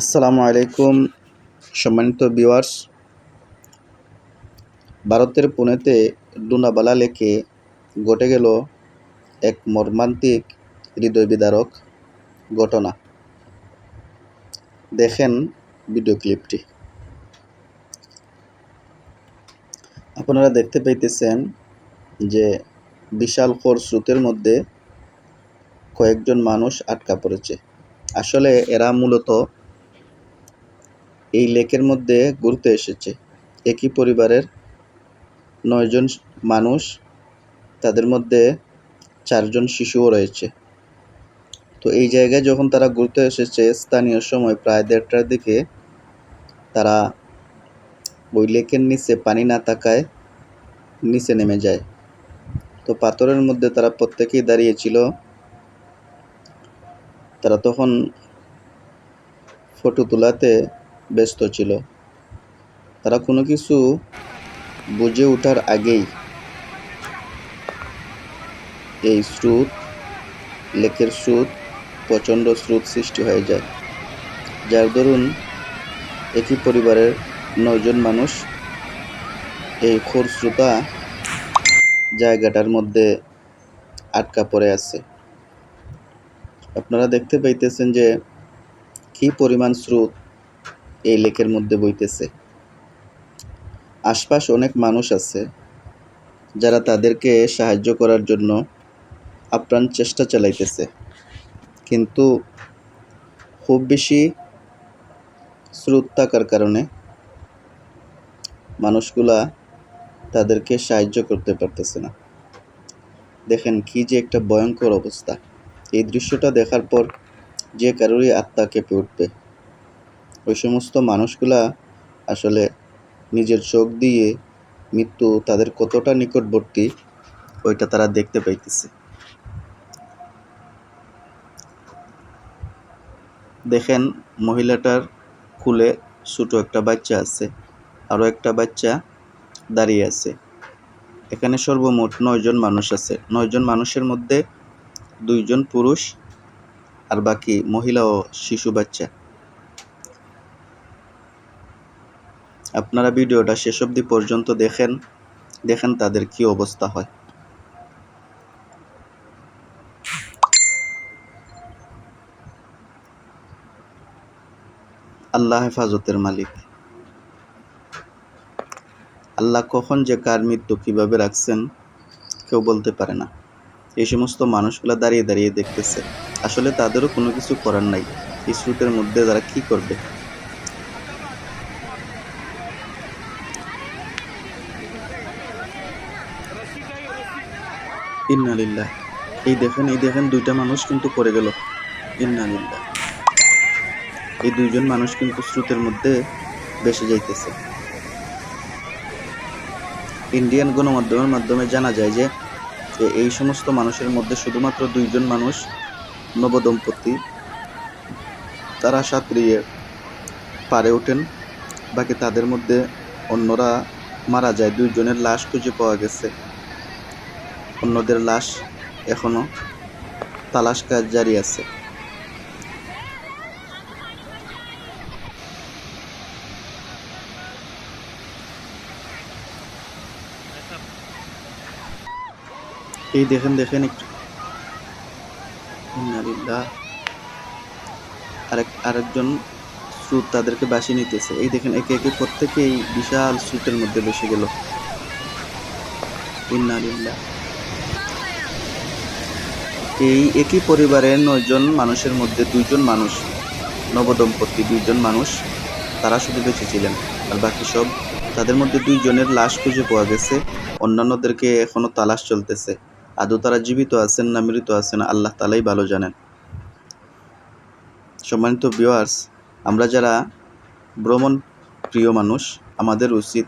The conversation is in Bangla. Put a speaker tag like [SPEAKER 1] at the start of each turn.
[SPEAKER 1] আসসালামু আলাইকুম, সম্মানিত ভিউয়ার্স। ভারতের পুনেতে লুনাবালা লেকে ঘটে গেল এক মর্মান্তিক হৃদয় বিদারক ঘটনা। দেখেন ভিডিও ক্লিপটি। আপনারা দেখতে পাইতেছেন যে বিশাল খোর স্রোতের মধ্যে কয়েকজন মানুষ আটকা পড়েছে। আসলে এরা মূলত এই লেকের মধ্যে ঘুরতে এসেছে। একই পরিবারের নয়জন মানুষ, তাদের মধ্যে চারজন শিশুও রয়েছে। তো এই জায়গায় যখন তারা ঘুরতে এসেছে, স্থানীয় সময় প্রায় দেড়টার দিকে তারা ওই লেকের নিচে পানি না থাকায় নিচে নেমে যায়। তো পাথরের মধ্যে তারা প্রত্যেকেই দাঁড়িয়েছিল তারা তখন ফটো তোলাতে ব্যস্ত ছিল। তারা কোনো কিছু বুঝে ওঠার আগেই এই স্রোত, লেকের স্রোত, প্রচণ্ড স্রোত সৃষ্টি হয়ে যায়। যার দরুন একই পরিবারের নয়জন মানুষ এই খরস্রোতা জায়গাটার মধ্যে আটকা পড়ে আছে। আপনারা দেখতে পাইতেছেন যে কি পরিমাণ স্রোত এই লেকের মধ্যে বইতেছে। আশপাশ অনেক মানুষ আছে যারা তাদেরকে সাহায্য করার জন্য আপ্রাণ চেষ্টা চালাইতেছে। কিন্তু খুব বেশি স্রোত থাকার কারণে মানুষগুলা তাদেরকে সাহায্য করতে পারতেছে না। দেখেন কি যে একটা ভয়ঙ্কর অবস্থা। এই দৃশ্যটা দেখার পর যে কারোরই আত্মা কেঁপে উঠবে। ওই সমস্ত মানুষগুলা আসলে নিজের চোখ দিয়ে মৃত্যু তাদের কতটা নিকটবর্তী, ওইটা তারা দেখতে পাইতেছে। দেখেন, মহিলাটার কুলে ছোটো একটা বাচ্চা আছে আরও একটা বাচ্চা দাঁড়িয়ে আছে। এখানে সর্বমোট নয়জন মানুষ আছে। নয়জন মানুষের মধ্যে দুইজন পুরুষ আর বাকি মহিলা ও শিশু বাচ্চা। আপনারা ভিডিওটা শেষ অবধি পর্যন্ত দেখেন দেখেন তাদের কি অবস্থা হয়। আল্লাহ হেফাজতের মালিক। আল্লাহ কখন যে কার মৃত্যু কীভাবে রাখছেন কেউ বলতে পারে না। এই সমস্ত মানুষগুলো দাঁড়িয়ে দাঁড়িয়ে দেখতেছে। আসলে তাদেরও কোনো কিছু করার নাই। এই স্রোতের মধ্যে তারা কি করবে? ইন্নালিল্লাহ এই দেখেন এই দেখেন দুইটা মানুষ কিন্তু পড়ে গেল। ইন্নালিল্লাহ এই দুইজন মানুষ কিন্তু স্রোতের মধ্যে ভেসে যাইতেছে। ইন্ডিয়ান গণমাধ্যমের মাধ্যমে জানা যায় যে যে এই সমস্ত মানুষের মধ্যে শুধুমাত্র দুইজন মানুষ নবদম্পতি, তারা সাঁতরিয়ে পারে ওঠেন। বাকি তাদের মধ্যে অন্যরা মারা যায়। দুইজনের লাশ খুঁজে পাওয়া গেছে। অন্যদের লাশ এখনও তালাশ কাজ জারি আছে। এই দেখেন দেখেন একটু। আরেক, আরেকজন স্রোত তাদেরকে বাসি নিতেছে। এই দেখেন, একে একে প্রত্যেকে এই বিশাল স্রোতের মধ্যে বসে গেল। এই একই পরিবারের নয়জন মানুষের মধ্যে দুইজন মানুষ, নবদম্পতি দুইজন মানুষ, তারা শুধু বেঁচে ছিলেন। আর বাকি সব তাদের মধ্যে দুইজনের লাশ খুঁজে পাওয়া গেছে। অন্যান্যদেরকে এখনও তালাশ চলতেছে। আদৌ তারা জীবিত আছেন না মৃত আছেন, আল্লাহ তালাই ভালো জানেন। সম্মানিত ভিওয়ার্স আমরা যারা ভ্রমণ প্রিয় মানুষ, আমাদের উচিত